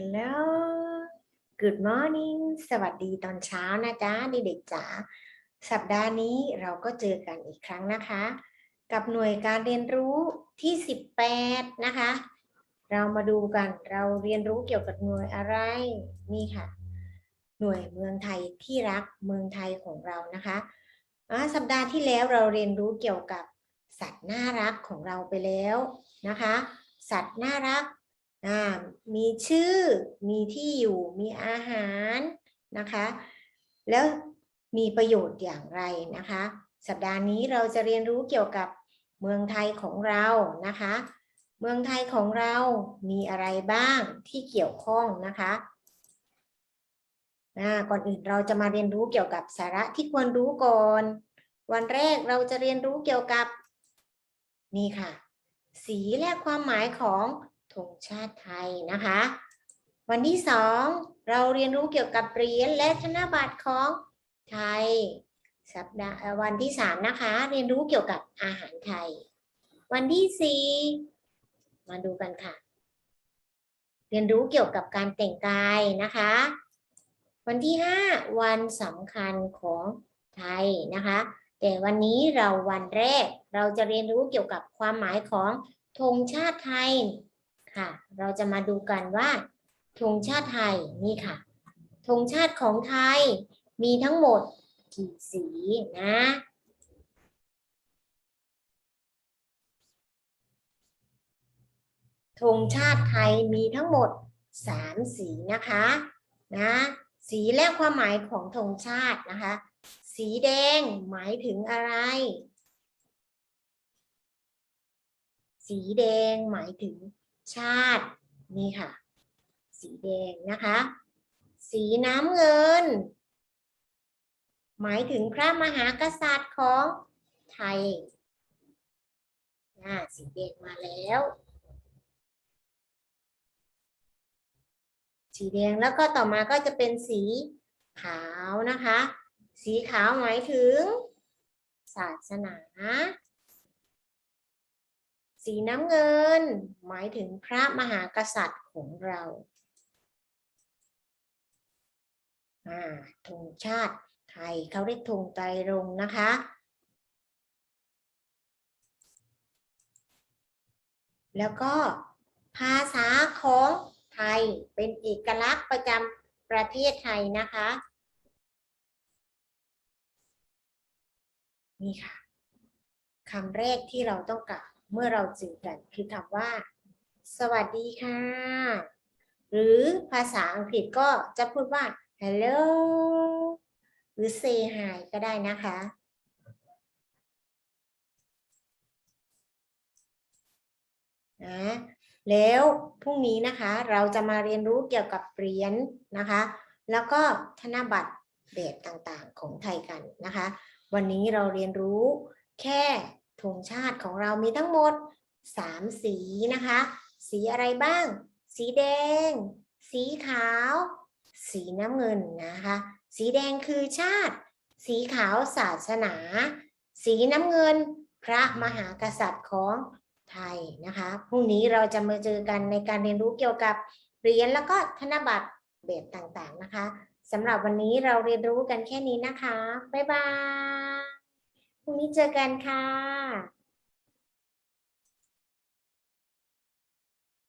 Hello Good morning สวัสดีตอนเช้านะจ๊ะเด็กๆจ๋า สัปดาห์นี้เราก็เจอกันอีกครั้งนะคะ กับหน่วยการเรียนรู้ที่ 18 นะคะ เรามาดูกันเราเรียนรู้เกี่ยวกับหน่วยอะไร นี่ค่ะ หน่วยเมืองไทยที่รักเมืองไทยของเรานะคะสัปดาห์ที่แล้วเราเรียนรู้เกี่ยวกับสัตว์น่ารักของเราไปแล้วนะคะ สัตว์น่ารัก มีชื่อ มีที่อยู่ มีอาหารนะคะ แล้วมีประโยชน์อย่างไรนะคะ สัปดาห์นี้เราจะเรียนรู้เกี่ยวกับเมืองไทยของเรานะคะ เมืองไทยของเรามีอะไรบ้างที่เกี่ยวข้องนะคะอ่าก่อนอื่นเราจะมาเรียนรู้เกี่ยวกับสาระที่ควรรู้ก่อน วันแรกเราจะเรียนรู้เกี่ยวกับ นี่ค่ะ สีและความหมายของ ธงชาติไทยนะคะ วันที่สองเราเรียนรู้เกี่ยวกับเหรียญและธนบัตรของไทย สัปดาห์วันที่สามนะคะ เรียนรู้เกี่ยวกับอาหารไทย วันที่สี่มาดูกันค่ะ เรียนรู้เกี่ยวกับการแต่งกายนะคะ วันที่ห้าวันสำคัญของไทยนะคะ แต่วันนี้เราวันแรกเราจะเรียนรู้เกี่ยวกับความหมายของธงชาติไทย ค่ะ เราจะมาดูกันว่าธงชาติไทยนี่ค่ะธงชาติของไทยมีทั้งหมดกี่สีนะธงชาติไทยมีทั้งหมดสามสีนะคะนะสีและความหมายของธงชาตินะคะ สีแดงหมายถึงอะไร สีแดงหมายถึง ชาติ นี่ค่ะ สีแดงนะคะ สีน้ำเงิน หมายถึงพระมหากษัตริย์ของไทยอ่าสีแดงมาแล้ว สีแดงแล้วก็ต่อมาก็จะเป็นสีขาวนะคะ สีขาวหมายถึง ศาสนา สีน้ำเงิน หมายถึงพระมหากษัตริย์ของเราธงชาติไทยเขาเรียกธงไตรรงนะคะ แล้วก็ภาษาของไทยเป็นเอกลักษณ์ประจำประเทศไทยนะคะ นี่ค่ะคำแรกที่เราต้องกล่าว เมื่อเราเจอกัน คือคำว่า สวัสดีค่ะ หรือภาษาอังกฤษก็จะพูดว่า hello หรือ say hi ก็ได้นะคะนะแล้วพรุ่งนี้นะคะเราจะมาเรียนรู้เกี่ยวกับเหรียญนะคะ แล้วก็ธนบัตรแบบต่างๆของไทยกันนะคะ วันนี้เราเรียนรู้แค่ ธงชาติของเรามีทั้งหมด 3 สีนะคะ สีอะไรบ้าง สีแดง สีขาว สีน้ำเงินนะคะ สีแดงคือชาติ สีขาวศาสนา สีน้ำเงิน พระมหากษัตริย์ของไทยนะคะพรุ่งนี้เราจะมาเจอกันในการเรียนรู้เกี่ยวกับเหรียญแล้วก็ธนบัตรแบบต่างๆนะคะสำหรับวันนี้เราเรียนรู้กันแค่นี้นะคะ บ๊ายบาย นี้เจอกันค่ะ